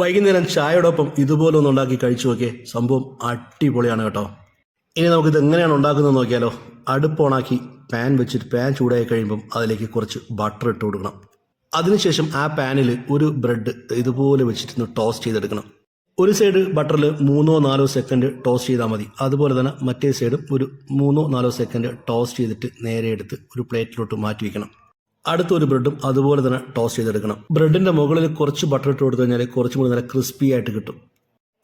വൈകുന്നേരം ചായയോടൊപ്പം ഇതുപോലെ ഒന്ന് ഉണ്ടാക്കി കഴിച്ചു നോക്കിയേ. സംഭവം അടിപൊളിയാണ് കേട്ടോ. ഇനി നമുക്കിത് എങ്ങനെയാണ് ഉണ്ടാക്കുന്നത് നോക്കിയാലോ. അടുപ്പ് ഓണാക്കി പാൻ വെച്ചിട്ട് പാൻ ചൂടായി കഴിയുമ്പം അതിലേക്ക് കുറച്ച് ബട്ടർ ഇട്ട് കൊടുക്കണം. അതിനുശേഷം ആ പാനിൽ ഒരു ബ്രെഡ് ഇതുപോലെ വെച്ചിട്ടൊന്ന് ടോസ്റ്റ് ചെയ്തെടുക്കണം. ഒരു സൈഡ് ബട്ടറിൽ മൂന്നോ നാലോ സെക്കൻഡ് ടോസ്റ്റ് ചെയ്താൽ മതി. അതുപോലെ തന്നെ മറ്റേ സൈഡും ഒരു മൂന്നോ നാലോ സെക്കൻഡ് ടോസ്റ്റ് ചെയ്തിട്ട് നേരെ എടുത്ത് ഒരു പ്ലേറ്റിലോട്ട് മാറ്റി വയ്ക്കണം അടുത്ത ഒരു ബ്രെഡും അതുപോലെ തന്നെ ടോസ്റ്റ് ചെയ്തെടുക്കണം. ബ്രെഡിന്റെ മുകളിൽ കുറച്ച് ബട്ടർ ഇട്ട് കൊടുത്തു കഴിഞ്ഞാൽ കുറച്ചും കൂടി നല്ല ക്രിസ്പി ആയിട്ട് കിട്ടും.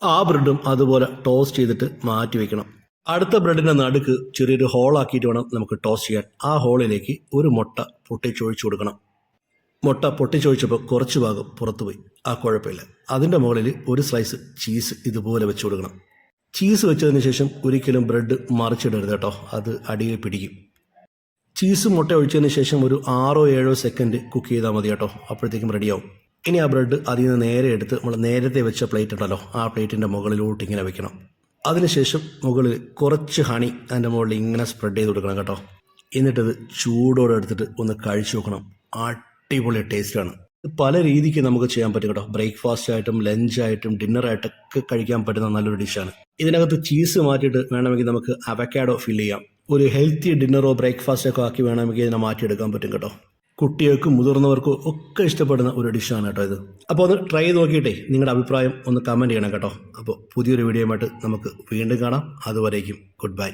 ആ ബ്രെഡും അതുപോലെ ടോസ്റ്റ് ചെയ്തിട്ട് മാറ്റി വെക്കണം. അടുത്ത ബ്രെഡിന്റെ നടുക്ക് ചെറിയൊരു ഹോൾ ആക്കിയിട്ട് വേണം നമുക്ക് ടോസ് ചെയ്യാൻ. ആ ഹോളിലേക്ക് ഒരു മുട്ട പൊട്ടിച്ചൊഴിച്ചു കൊടുക്കണം. മുട്ട പൊട്ടിച്ചൊഴിച്ചപ്പോൾ കുറച്ച് ഭാഗം പുറത്തുപോയി. ആ കുഴപ്പമില്ല. അതിന്റെ മുകളിൽ ഒരു സ്ലൈസ് ചീസ് ഇതുപോലെ വെച്ച് കൊടുക്കണം. ചീസ് വെച്ചതിന് ശേഷം ഒരിക്കലും ബ്രെഡ് മറിച്ചിടരുത് കേട്ടോ. അത് അടിയിൽ പിടിക്കും. ചീസ് മുട്ട ഒഴിച്ചതിന് ശേഷം ഒരു ആറോ ഏഴോ സെക്കൻഡ് കുക്ക് ചെയ്താൽ മതി കേട്ടോ. അപ്പോഴത്തേക്കും റെഡിയാവും ഇനി ആ ബ്രെഡ് അതിൽ നിന്ന് നേരെ എടുത്ത് നമ്മൾ നേരത്തെ വെച്ച പ്ലേറ്റ് ഉണ്ടല്ലോ ആ പ്ലേറ്റിന്റെ മുകളിലോട്ട് ഇങ്ങനെ വെക്കണം. അതിനുശേഷം മുകളിൽ കുറച്ച് ഹണി അതിന്റെ മുകളിൽ ഇങ്ങനെ സ്പ്രെഡ് ചെയ്ത് കൊടുക്കണം കേട്ടോ. എന്നിട്ടത് ചൂടോടെ എടുത്തിട്ട് ഒന്ന് കഴിച്ചു നോക്കണം. അടിപൊളി ടേസ്റ്റാണ് പല രീതിക്ക് നമുക്ക് ചെയ്യാൻ പറ്റും കേട്ടോ. ബ്രേക്ക്ഫാസ്റ്റ് ആയിട്ടും ലഞ്ച് ആയിട്ടും ഡിന്നർ ആയിട്ടൊക്കെ കഴിക്കാൻ പറ്റുന്ന നല്ലൊരു ഡിഷാണ് ഇതിനകത്ത് ചീസ് മാറ്റിയിട്ട് വേണമെങ്കിൽ നമുക്ക് അവക്കാഡോ ഫിൽ ചെയ്യാം. ഒരു ഹെൽത്തി ഡിന്നറോ ബ്രേക്ക്ഫാസ്റ്റോ ഒക്കെ ആക്കി വേണമെങ്കിൽ ഇതിനെ മാറ്റിയെടുക്കാൻ പറ്റും കേട്ടോ. കുട്ടികൾക്കും മുതിർന്നവർക്കും ഒക്കെ ഇഷ്ടപ്പെടുന്ന ഒരു ഡിഷാണ് കേട്ടോ ഇത്. അപ്പോൾ ഒന്ന് ട്രൈ നോക്കിയിട്ടേ നിങ്ങളുടെ അഭിപ്രായം ഒന്ന് കമന്റ് ചെയ്യണം കേട്ടോ. അപ്പോൾ പുതിയൊരു വീഡിയോയുമായിട്ട് നമുക്ക് വീണ്ടും കാണാം. അതുവരേക്കും ഗുഡ് ബൈ